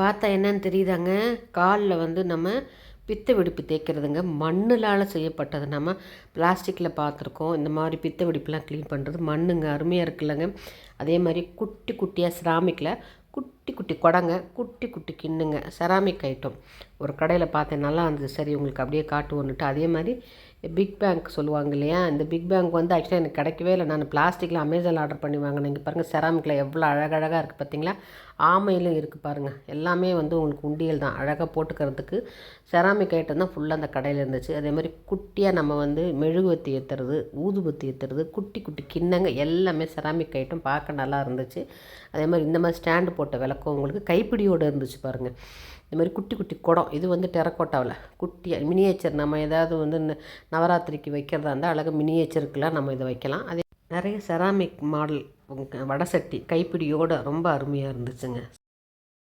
பார்த்தா என்னன்னு தெரியுதாங்க? காலில் வந்து நம்ம பித்த வெடிப்பு தேய்க்கிறதுங்க. மண்ணுலால் செய்யப்பட்டது. நம்ம பிளாஸ்டிக்கில் பார்த்துருக்கோம். இந்த மாதிரி பித்த வெடிப்புலாம் க்ளீன் பண்ணுறது மண்ணுங்க. அருமையாக இருக்குல்லங்க. அதே மாதிரி குட்டி குட்டியாக சிராமிக்கில் குட்டி குட்டி குடங்க குட்டி குட்டி கிண்ணுங்க. Ceramic item. ஒரு கடையில் பார்த்தேன். நல்லா இருந்தது. சரி உங்களுக்கு அப்படியே காட்டுவோன்னுட்டு அதே மாதிரி பிக் பேங்க் சொல்லுவாங்க இல்லையா? இந்த பிக் பேங்க் வந்து ஆக்சுவலாக எனக்கு கிடைக்கவே இல்லை. நான் பிளாஸ்டிக்கில் அமேசான் ஆர்டர் பண்ணி வாங்கினேன். இங்கே பாருங்கள் செராமிக்கில் எவ்வளோ அழகழகாக இருக்குது பார்த்தீங்களா? ஆமையிலும் இருக்குது பாருங்கள் எல்லாமே வந்து உங்களுக்கு உண்டியல் தான். அழகாக போட்டுக்கிறதுக்கு செராமிக் ஐட்டம் தான் ஃபுல்லாக அந்த கடையில் இருந்துச்சு. அதே மாதிரி குட்டியாக நம்ம வந்து மெழுகுவத்தி ஏற்றுறது ஊதுபத்தி ஏற்றுறது குட்டி குட்டி கிண்ணங்க எல்லாமே செராமிக் ஐட்டம் பார்க்க நல்லா இருந்துச்சு. அதே மாதிரி இந்த மாதிரி ஸ்டாண்டு போட்ட விளக்கம் உங்களுக்கு கைப்பிடியோடு இருந்துச்சு பாருங்கள் இந்த மாதிரி குட்டி குட்டி குடம் இது வந்து டெரக்கோட்டாவில். குட்டியாக மினியேச்சர் நம்ம ஏதாவது வந்து நவராத்திரிக்கு வைக்கிறதா இருந்தால் அழகாக மினியேச்சருக்கெலாம் நம்ம இதை வைக்கலாம். அதே நிறைய செராமிக் மாடல் வடை கைப்பிடியோடு ரொம்ப அருமையாக இருந்துச்சுங்க.